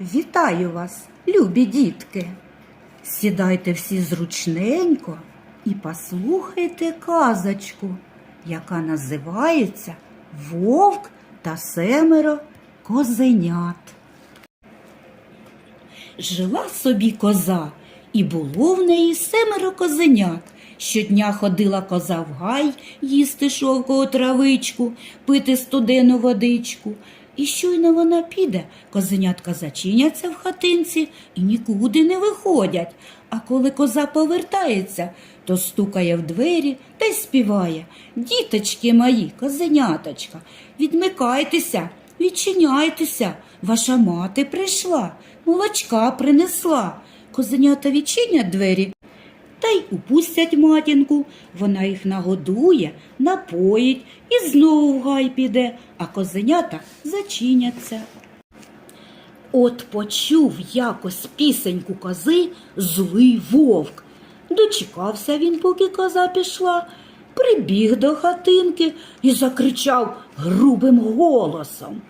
Вітаю вас, любі дітки. Сідайте всі зручненько і послухайте казочку, яка називається Вовк та семеро козенят. Жила собі коза, і було в неї семеро козенят. Щодня ходила коза в гай їсти шовкову травичку, пити студену водичку. І щойно вона піде, козенятка зачиняться в хатинці і нікуди не виходять. А коли коза повертається, то стукає в двері та й співає Діточки мої, козеняточка, відмикайтеся, відчиняйтеся, ваша мати прийшла, молочка принесла. Козенята відчинять двері та й упустять матінку. Вона їх нагодує, напоїть і знову в гай піде, а козенята зачиняться. От почув якось пісеньку кози злий вовк. Дочекався він, поки коза пішла, прибіг до хатинки і закричав грубим голосом.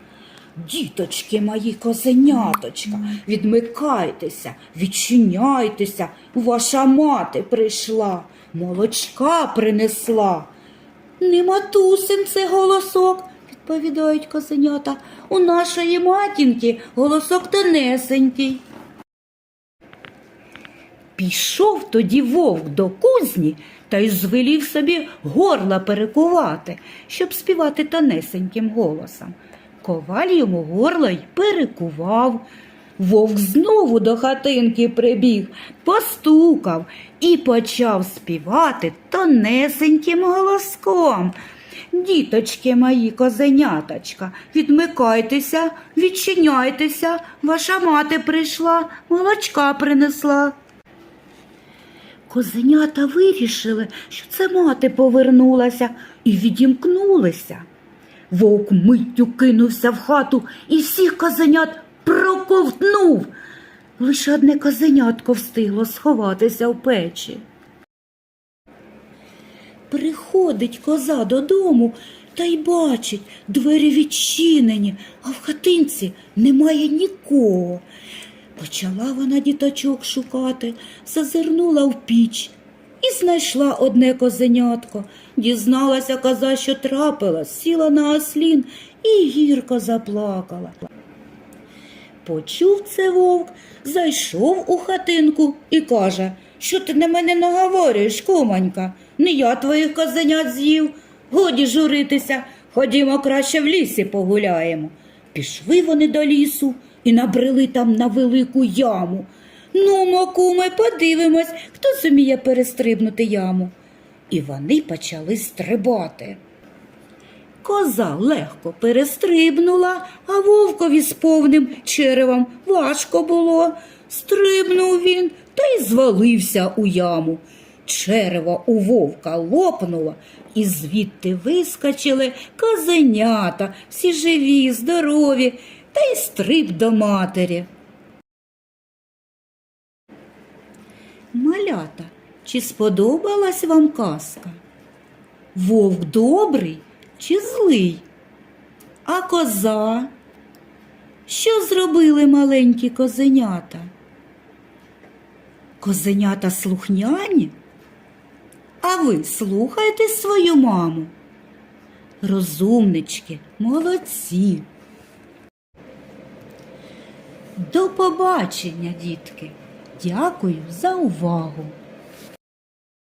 Діточки мої козеняточка, відмикайтеся, відчиняйтеся, ваша мати прийшла, молочка принесла. Не матусин це голосок, відповідають козенята. У нашої матінки голосок тонесенький. Пішов тоді вовк до кузні та й звелів собі горла перекувати, щоб співати тонесеньким голосом. Коваль йому горло й перекував. Вовк знову до хатинки прибіг, постукав і почав співати тонесеньким голоском. Діточки мої, козеняточка, відмикайтеся, відчиняйтеся, ваша мати прийшла, молочка принесла. Козенята вирішили, що це мати повернулася і відімкнулися. Вовк миттю кинувся в хату і всіх козенят проковтнув. Лише одне козенятко встигло сховатися в печі. Приходить коза додому та й бачить, двері відчинені, а в хатинці немає нікого. Почала вона діточок шукати, зазирнула в піч і знайшла одне козенятко. Дізналася коза, що трапилась, сіла на ослін і гірко заплакала. Почув це вовк, зайшов у хатинку і каже, що ти на мене наговорюєш, кумонька, не я твоїх козенят з'їв. Годі журитися, ходімо краще в лісі погуляємо. Пішли вони до лісу і набрели там на велику яму. Ну, мокуме, подивимось, хто зуміє перестрибнути яму. І вони почали стрибати. Коза легко перестрибнула, а вовкові з повним черевом важко було. Стрибнув він та й звалився у яму. Черево у вовка лопнуло, і звідти вискочили козенята, всі живі, здорові, та й стриб до матері. Малята, чи сподобалась вам казка? Вовк добрий чи злий? А коза? Що зробили маленькі козенята? Козенята слухняні? А ви слухайте свою маму. Розумнички, молодці. До побачення, дітки. Дякую за увагу.